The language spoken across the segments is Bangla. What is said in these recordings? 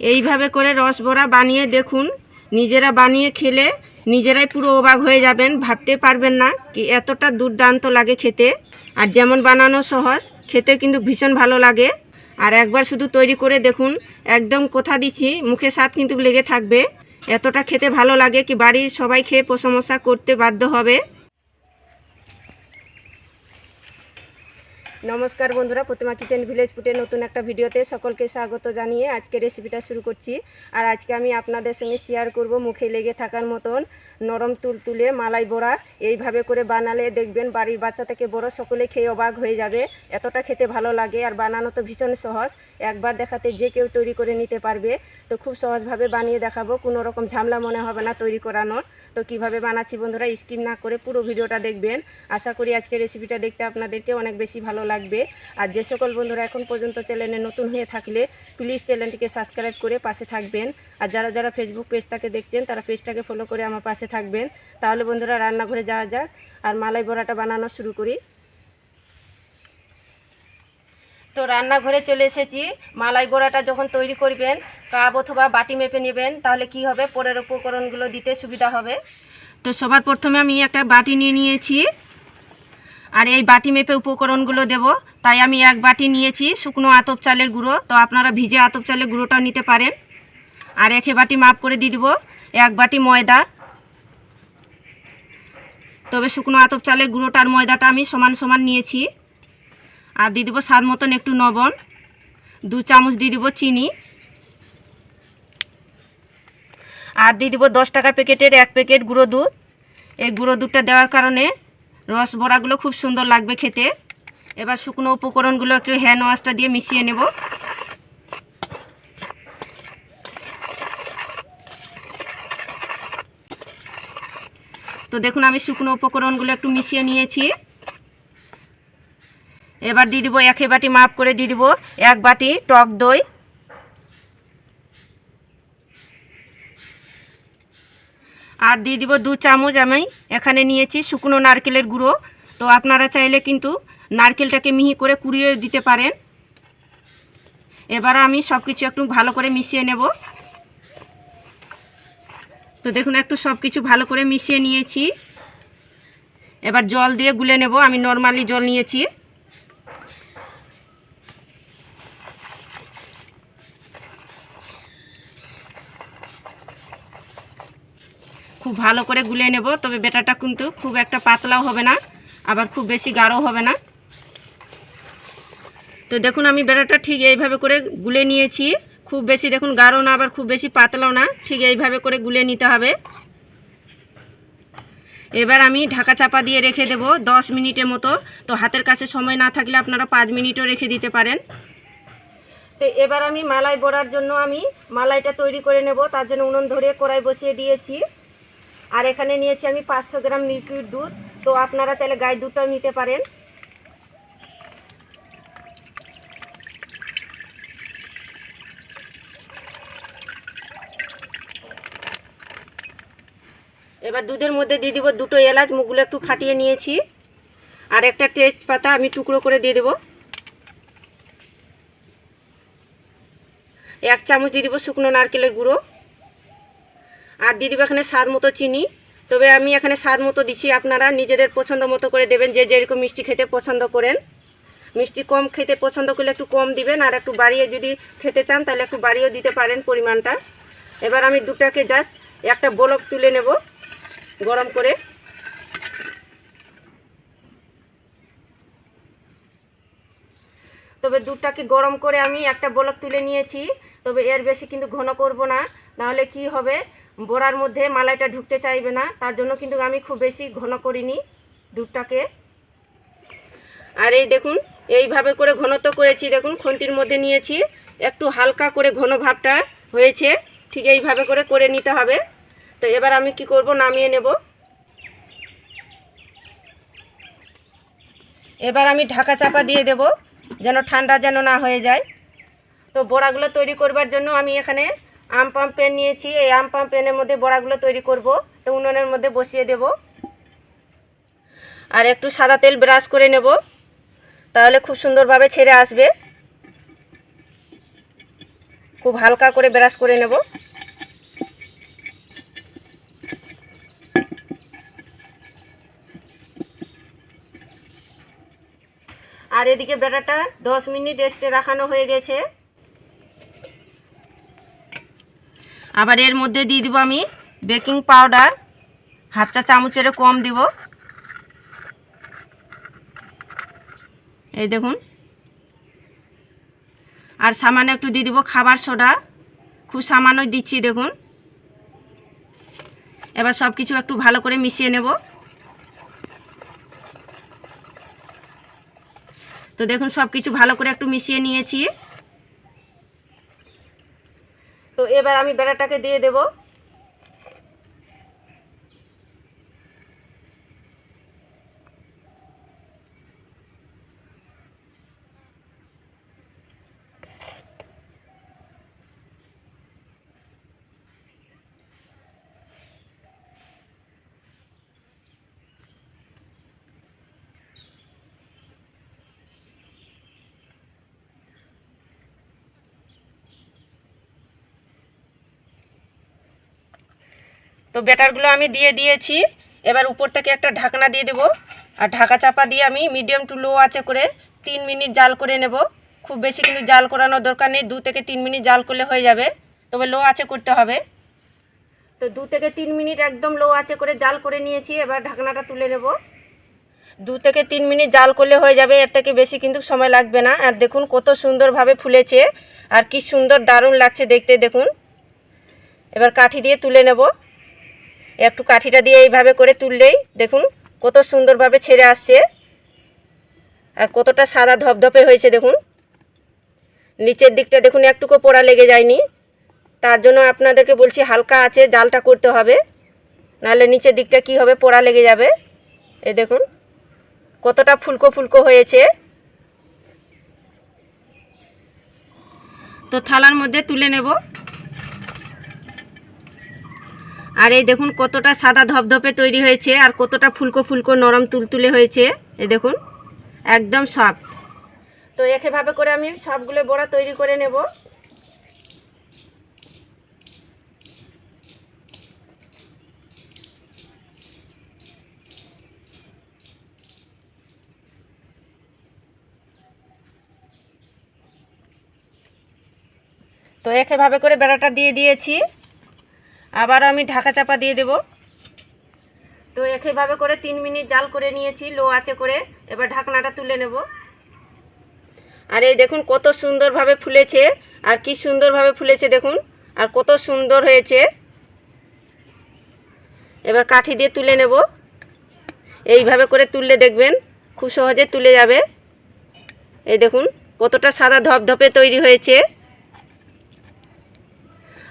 এইভাবে করে রস বড়া বানিয়ে দেখুন। নিজেরা বানিয়ে খেলে নিজেরাই পুরো অবাক হয়ে যাবেন, ভাবতে পারবেন না কি এতটা দুর্দান্ত লাগে খেতে। আর যেমন বানানো সহজ, খেতে কিন্তু ভীষণ ভালো লাগে। আর একবার শুধু তৈরি করে দেখুন, একদম কথা দিচ্ছি, মুখে স্বাদ কিন্তু লেগে থাকবে। এতটা খেতে ভালো লাগে কি বাড়ির সবাই খেয়ে প্রশংসা করতে বাধ্য হবে। নমস্কার বন্ধুরা, প্রতিমা কিচেন ভিলেজ ফুটের নতুন একটা ভিডিওতে সকলকে স্বাগত জানিয়ে আজকে রেসিপিটা শুরু করছি। আর আজকে আমি আপনাদের সঙ্গে শেয়ার করব মুখে লেগে থাকার মতন নরম তুলতুলে মালাই বড়া। এইভাবে করে বানালে দেখবেন বাড়ির বাচ্চা থেকে বড় সকলে খেয়ে অবাক হয়ে যাবে। এতটা খেতে ভালো লাগে আর বানানো তো ভীষণ সহজ। একবার দেখাতে যে কেউ তৈরি করে নিতে পারবে। তো খুব সহজভাবে বানিয়ে দেখাবো। কোনো রকম ঝামেলা মনে হবে না তৈরি করানোর। তো কীভাবে বানাচ্ছি বন্ধুরা স্কিপ না করে পুরো ভিডিওটা দেখবেন। আশা করি আজকে রেসিপিটা দেখতে আপনাদেরকে অনেক বেশি ভালো লাগবে। আর যে সকল বন্ধুরা এখন পর্যন্ত চ্যানেলে নতুন হয়ে থাকলে প্লিজ চ্যানেলটিকে সাবস্ক্রাইব করে পাশে থাকবেন। আর যারা যারা ফেসবুক পেজটাকে দেখছেন, তারা পেজটাকে ফলো করে আমার পাশে থাকবেন। তাহলে বন্ধুরা রান্নাঘরে যাওয়া যাক। আর মালাই বড়াটা বানানো শুরু করি। তো রান্নাঘরে চলে এসেছি। মালাই বড়াটা যখন তৈরি করবেন কাপ অথবা বাটি মেপে নেবেন, তাহলে কি হবে? পরের উপকরণগুলো দিতে সুবিধা হবে। তো সবার প্রথমে আমি একটা বাটি নিয়ে নিয়েছি। আর এই বাটি মেপে উপকরণগুলো দেব। তাই আমি এক বাটি নিয়েছি শুকনো আতপ চালের গুঁড়ো। তো আপনারা ভিজে আতপ চালের গুঁড়োটাও নিতে পারেন। আর একে বাটি মাপ করে দিয়ে দিব, এক বাটি ময়দা। তবে শুকনো আতপ চালের গুঁড়োটা আর ময়দাটা আমি সমান সমান নিয়েছি। আর দিয়ে দেবো স্বাদ মতন একটু লবণ। দু চামচ দিয়ে দেবো চিনি। আর দিয়ে দেবো দশ টাকা প্যাকেটের এক প্যাকেট গুঁড়ো দুধ। এই গুঁড়ো দুধটা দেওয়ার কারণে রস বড়াগুলো খুব সুন্দর লাগবে খেতে। এবার শুকনো উপকরণগুলো একটু হ্যান্ড ওয়াশটা দিয়ে মিশিয়ে নেব। তো দেখুন, আমি শুকনো উপকরণগুলো একটু মিশিয়ে নিয়েছি। এবার দিয়ে দিব এক বাটি মাপ করে দিয়ে দিব। এক বাটি টক দই। আর দিয়ে দিব দু চামচ আমি এখানে নিয়েছি শুকনো নারকেলের গুঁড়ো। তো আপনারা চাইলে কিন্তু নারকেলটাকে মিহি করে কুড়িয়ে দিতে পারেন। এবার আমি সব কিছু একটু ভালো করে মিশিয়ে নেব। তো দেখুন, একটু সব কিছু ভালো করে মিশিয়ে নিয়েছি। এবার জল দিয়ে গুলে নেব। আমি নর্মালি জল নিয়েছি। খুব ভালো করে গুলে নেব, তবে বেটাটা কিন্তু খুব একটা পাতলাও হবে না, আবার খুব বেশি গাঢ়ও হবে না। তো দেখুন, আমি বেটাটা ঠিক এইভাবে করে গুলে নিয়েছি। খুব বেশি দেখুন গাঢ় না, আবার খুব বেশি পাতলাও না, ঠিক এইভাবে করে গুলে নিতে হবে। এবার আমি ঢাকা চাপা দিয়ে রেখে দেব দশ মিনিটের মতো। তো হাতের কাছে সময় না থাকলে আপনারা পাঁচ মিনিটও রেখে দিতে পারেন। তো এবার আমি মালাই বড়ার জন্য আমি মালাইটা তৈরি করে নেব, তার জন্য উনুন ধরে কড়াই বসিয়ে দিয়েছি। আর এখানে নিয়েছি আমি পাঁচশো গ্রাম লিকুইড দুধ। তো আপনারা চাইলে গায়ে দুধটাও নিতে পারেন। এবার দুধের মধ্যে দিয়ে দিব দুটো এলাচ মুখগুলো একটু ফাটিয়ে নিয়েছি। আর একটা তেজপাতা আমি টুকরো করে দিয়ে দেবো। এক চামচ দিয়ে দিব শুকনো নারকেলের গুঁড়ো। আর দিয়ে দিব এখানে স্বাদ মতো চিনি। তবে আমি এখানে স্বাদ মতো দিচ্ছি, আপনারা নিজেদের পছন্দ মতো করে দেবেন, যে যেরকম মিষ্টি খেতে পছন্দ করেন। মিষ্টি কম খেতে পছন্দ করলে একটু কম দিবেন, আর একটু বাড়িয়ে যদি খেতে চান, তাহলে একটু বাড়িয়েও দিতে পারেন পরিমাণটা। এবার আমি দুটাকে জাস্ট একটা বলক তুলে নেব, গরম করে। তবে দুধটাকে গরম করে আমি একটা বলক তুলে নিয়েছি, তবে এর বেশি কিন্তু ঘন করব না, নাহলে কি হবে? বড়ার মধ্যে মালাইটা ঢুকতে চাইবে না, তার জন্য কিন্তু আমি খুব বেশি ঘন করিনি দুধটাকে। আর এই দেখুন, এইভাবে করে ঘনত্ব করেছি, দেখুন, খন্তির মধ্যে নিয়েছি, একটু হালকা করে ঘন ভাবটা হয়েছে, ঠিক এইভাবে করে করে নিতে হবে। তো এবার আমি কি করব, নামিয়ে নেব। এবার আমি ঢাকা চাপা দিয়ে দেব, যেন ঠান্ডা যেন না হয়ে যায়। তো বড়াগুলো তৈরি করবার জন্য আমি এখানে আম পাম পেন নিয়েছি, এই আম পাম পেনের মধ্যে বড়াগুলো তৈরি করব, তো উনুনের মধ্যে বসিয়ে দেব। আর একটু সাদা তেল ব্রাশ করে নেব, তাহলে খুব সুন্দরভাবে ছেড়ে আসবে। খুব হালকা করে ব্রাশ করে নেব। আর এদিকে ব্যাটারটা দশ মিনিট রেস্টে রাখানো হয়ে গেছে। আবার এর মধ্যে দিয়ে দিব আমি বেকিং পাউডার, হাফ চা চামচেরও কম দিব। এই দেখুন। আর সামান্য একটু দিয়ে দিব খাবার সোডা, খুব সামান্য দিচ্ছি, দেখুন। এবার সব কিছু একটু ভালো করে মিশিয়ে নেব। তো দেখুন সব কিছু ভালো করে একটু মিশিয়ে নিয়েছি। তো এবার আমি বেড়াটাকে দিয়ে দেব। তো ব্যাটারগুলো আমি দিয়ে দিয়েছি। এবার উপর থেকে একটা ঢাকনা দিয়ে দেব। আর ঢাকা চাপা দিয়ে আমি মিডিয়াম টু লো আছে করে তিন মিনিট জাল করে নেব। খুব বেশি কিন্তু জাল করানোর দরকার নেই, দু থেকে তিন মিনিট জাল করলে হয়ে যাবে। তবে লো আছে করতে হবে। তো দু থেকে তিন মিনিট একদম লো আছে করে জাল করে নিয়েছি, এবার ঢাকনাটা তুলে নেব। দু থেকে তিন মিনিট জাল করলে হয়ে যাবে, এর থেকে বেশি কিন্তু সময় লাগবে না। আর দেখুন কত সুন্দরভাবে ফুলেছে, আর কি সুন্দর দারুণ লাগছে দেখতে, দেখুন। এবার কাঠি দিয়ে তুলে নেব। একটু কাঠিটা দিয়ে এইভাবে করে তুললেই দেখুন কত সুন্দরভাবে ছেড়ে আসছে। আর কতটা সাদা ধপধপে হয়েছে দেখুন। নিচের দিকটা দেখুন একটুকু পোড়া লেগে যায়নি। তার জন্য আপনাদেরকে বলছি হালকা আছে জালটা করতে হবে। নাহলে নিচের দিকটা কি হবে পোড়া লেগে যাবে। এ দেখুন কতটা ফুলকো ফুলকো হয়েছে। তো থালার মধ্যে তুলে নেব। আর এই দেখুন কতটা সাদা ধপধপে তৈরি হয়েছে আর কতটা ফুলকো ফুলকো নরম তুলতুলে হয়েছে। এই দেখুন, একদম সব তো একেভাবে করে আমি সবগুলো বড়া তৈরি করে নেব। তো একেভাবে করে বেড়াটা দিয়ে দিয়েছি। আবার আমি ঢাকা চাপা দিয়ে দেব। তো একইভাবে করে তিন মিনিট জাল করে নিয়েছি, লো আছে করে। এবার ঢাকনাটা তুলে নেব। আর এই দেখুন কত সুন্দরভাবে ফুলেছে, আর কি সুন্দরভাবে ফুলেছে দেখুন, আর কত সুন্দর হয়েছে। এবার কাঠি দিয়ে তুলে নেব। এইভাবে করে তুললে দেখবেন খুব সহজে তুলে যাবে। এই দেখুন কতটা সাদা ধপধপে তৈরি হয়েছে।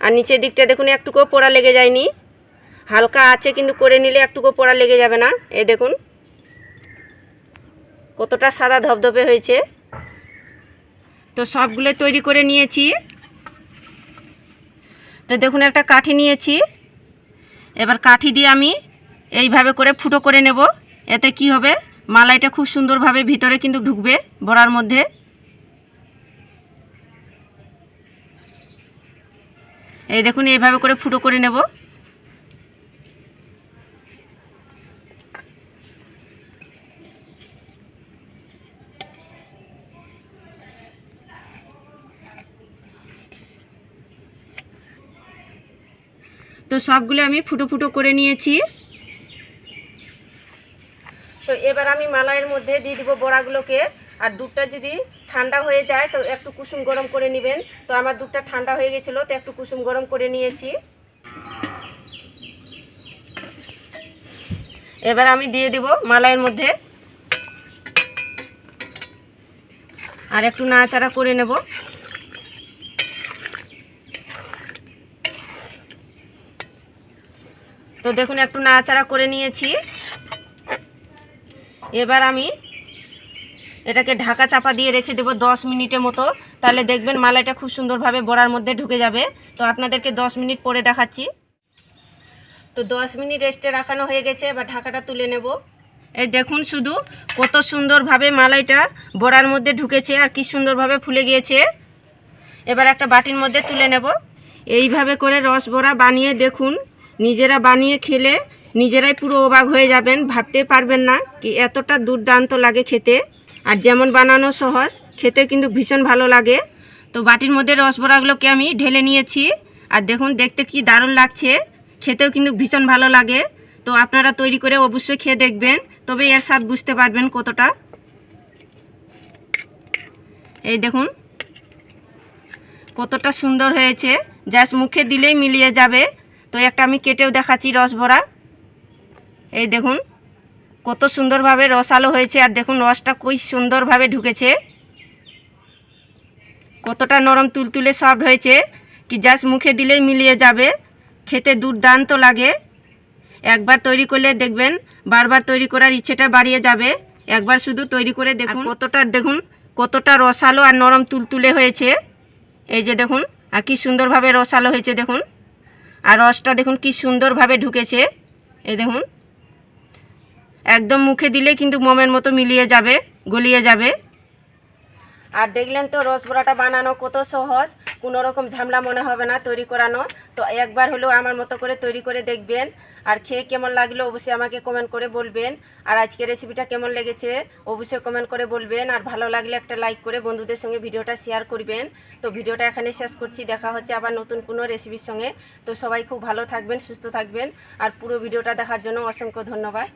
আর নিচের দিকটা দেখুন, একটুকুও পোড়া লেগে যায়নি। হালকা আছে কিন্তু করে নিলে একটুকুও পোড়া লেগে যাবে না। এ দেখুন, কতটা সাদা ধপধপে হয়েছে। তো সবগুলো তৈরি করে নিয়েছি। তো দেখুন, একটা কাঠি নিয়েছি। এবার কাঠি দিয়ে আমি এইভাবে করে ফুটো করে নেব। এতে কি হবে? মালাইটা খুব সুন্দরভাবে ভিতরে কিন্তু ঢুকবে বড়ার মধ্যে। এই দেখুন, এইভাবে করে ফুটো করে নেব। তো সবগুলো আমি ফুটো ফুটো করে নিয়েছি। তো এবার আমি মালাইয়ের মধ্যে দিয়ে দিব বড়াগুলোকে। আর দুধটা যদি ঠান্ডা হয়ে যায়, তো একটু কুসুম গরম করে নেবেন। তো আমার দুধটা ঠান্ডা হয়ে গেছিল, তো একটু কুসুম গরম করে নিয়েছি। এবার আমি দিয়ে দিব মালাইয়ের মধ্যে। আর একটু নাড়াচাড়া করে নেব। তো দেখুন, একটু নাড়াচাড়া করে নিয়েছি। এবার আমি এটাকে ঢাকা চাপা দিয়ে রেখে দেবো দশ মিনিটের মতো। তাহলে দেখবেন মালাইটা খুব সুন্দরভাবে বড়ার মধ্যে ঢুকে যাবে। তো আপনাদেরকে দশ মিনিট পরে দেখাচ্ছি। তো দশ মিনিট রেস্টে রাখানো হয়ে গেছে, এবার ঢাকাটা তুলে নেব। এই দেখুন শুধু কত সুন্দরভাবে মালাইটা বড়ার মধ্যে ঢুকেছে আর কি সুন্দরভাবে ফুলে গিয়েছে। এবার একটা বাটির মধ্যে তুলে নেব। এইভাবে করে রস বড়া বানিয়ে দেখুন। নিজেরা বানিয়ে খেলে নিজেরাই পুরো অবাক হয়ে যাবেন, ভাবতে পারবেন না কি এতটা দুর্দান্ত লাগে খেতে। আর যেমন বানানো সহজ, খেতে কিন্তু ভীষণ ভালো লাগে। তো বাটির মধ্যে রসবড়াগুলোকে আমি ঢেলে নিয়েছি। আর দেখুন, দেখতে কি দারুণ লাগছে। খেতেও কিন্তু ভীষণ ভালো লাগে। তো আপনারা তৈরি করে অবশ্যই খেয়ে দেখবেন। তবে এর স্বাদ বুঝতে পারবেন কতটা। এই দেখুন, কতটা সুন্দর হয়েছে। জাস্ট মুখে দিলেই মিলিয়ে যাবে। তো একটা আমি কেটেও দেখাচ্ছি রসভরা এই দেখুন কত সুন্দরভাবে রসালো হয়েছে আর দেখুন রসটা কই সুন্দরভাবে ঢুকেছে। কতটা নরম তুলতুলে সফট হয়েছে কি জাস্ট মুখে দিলেই মিলিয়ে যাবে খেতে দুর্দান্ত লাগে। একবার তৈরি করলে দেখবেন বারবার তৈরি করার ইচ্ছেটা বাড়িয়ে যাবে। একবার শুধু তৈরি করে দেখুন। কতটা দেখুন কতটা রসালো আর নরম তুলতুলে হয়েছে। এই যে দেখুন আর কি সুন্দরভাবে রসালো হয়েছে দেখুন। আর রসটা দেখুন কি সুন্দরভাবে ঢুকেছে। এই দেখুন। একদম মুখে দিলে কিন্তু মোমের মতো মিলিয়ে যাবে, গলিয়ে যাবে। আর দেখলেন তো রসবড়াটা বানানো কত সহজ, কোনো রকম ঝামেলা মনে হবে না তৈরি করানো। তো একবার হলেও আমার মতো করে তৈরি করে দেখবেন। আর খেয়ে কেমন লাগল অবশ্যই আমাকে কমেন্ট করে বলবেন। আর আজকে রেসিপিটা কেমন লেগেছে অবশ্যই কমেন্ট করে বলবেন। আর ভালো লাগলে একটা লাইক করে বন্ধুদের সঙ্গে ভিডিওটা শেয়ার করবেন। তো ভিডিওটা এখানে শেষ করছি। দেখা হচ্ছে আবার নতুন কোনো রেসিপির সঙ্গে। তো সবাই খুব ভালো থাকবেন, সুস্থ থাকবেন। আর পুরো ভিডিওটা দেখার জন্য অসংখ্য ধন্যবাদ।